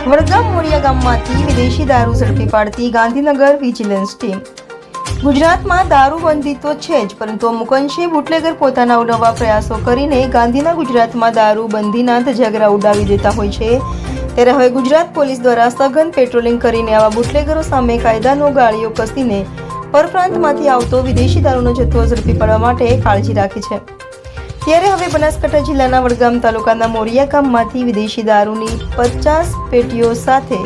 વડગામ મોડિયા ગામમાંથી વિદેશી દારૂ ઝડપી પાડતી ગાંધીનગર વિજિલન્સ ટીમ. ગુજરાતમાં દારૂબંધી તો છે જ, પરંતુ અમુક અંશે બુટલેગર પોતાના અવનવા પ્રયાસો કરીને ગાંધીના ગુજરાતમાં દારૂબંધીના ધજાગરા ઉડાવી દેતા હોય છે. ત્યારે હવે ગુજરાત પોલીસ દ્વારા સઘન પેટ્રોલિંગ કરીને આવા બુટલેગરો સામે કાયદાનો ગાળીઓ કસીને પરપ્રાંતમાંથી આવતો વિદેશી દારૂનો જથ્થો ઝડપી પાડવા માટે કાળજી રાખી છે. ત્યારે હવે બનાસકાંઠા જિલ્લાના વડગામ તાલુકાના મોરિયા ગામમાંથી વિદેશી દારૂની પચાસ પેટીઓ સાથે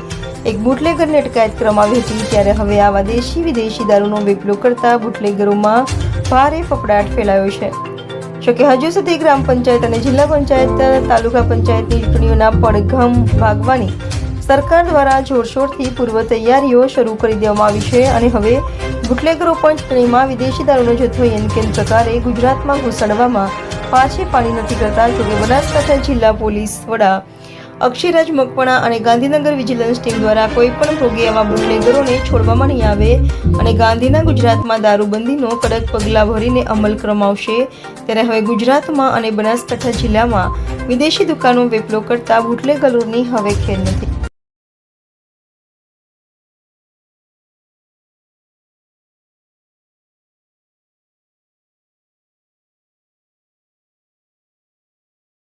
એક બુટલેગરને અટકાયત કરવામાં હતી. ત્યારે હવે આવા દેશી વિદેશી દારૂનો વેપલો કરતા બુટલેગરોમાં ભારે ફફડાટ ફેલાયો છે. જોકે હજુ સુધી ગ્રામ પંચાયત અને જિલ્લા પંચાયત તાલુકા પંચાયતની ચૂંટણીઓના પડઘમ ભાગવાની સરકાર દ્વારા જોરશોરથી પૂર્વ તૈયારીઓ શરૂ કરી દેવામાં આવી છે અને હવે બુટલેગરો પણ ચૂંટણીમાં વિદેશી દારૂનો જથ્થો એનકેન પ્રકારે ગુજરાતમાં ઘૂસડવામાં પાછી પાણી નથી કરતા જોકે બનાસકાંઠા જિલ્લા પોલીસ વડા અક્ષયરાજ મકવાણા અને ગાંધીનગર વિજિલન્સ ટીમ દ્વારા કોઈ પણ ભોગે આવા બુટલેગરોને છોડવામાં નહીં આવે અને ગાંધીના ગુજરાતમાં દારૂબંધીનો કડક પગલાં ભરીને અમલ કરવામાં ત્યારે હવે ગુજરાતમાં અને બનાસકાંઠા જિલ્લામાં વિદેશી દુકાનો વેપલો કરતા બુટલેગરોની હવે ખેર નથી.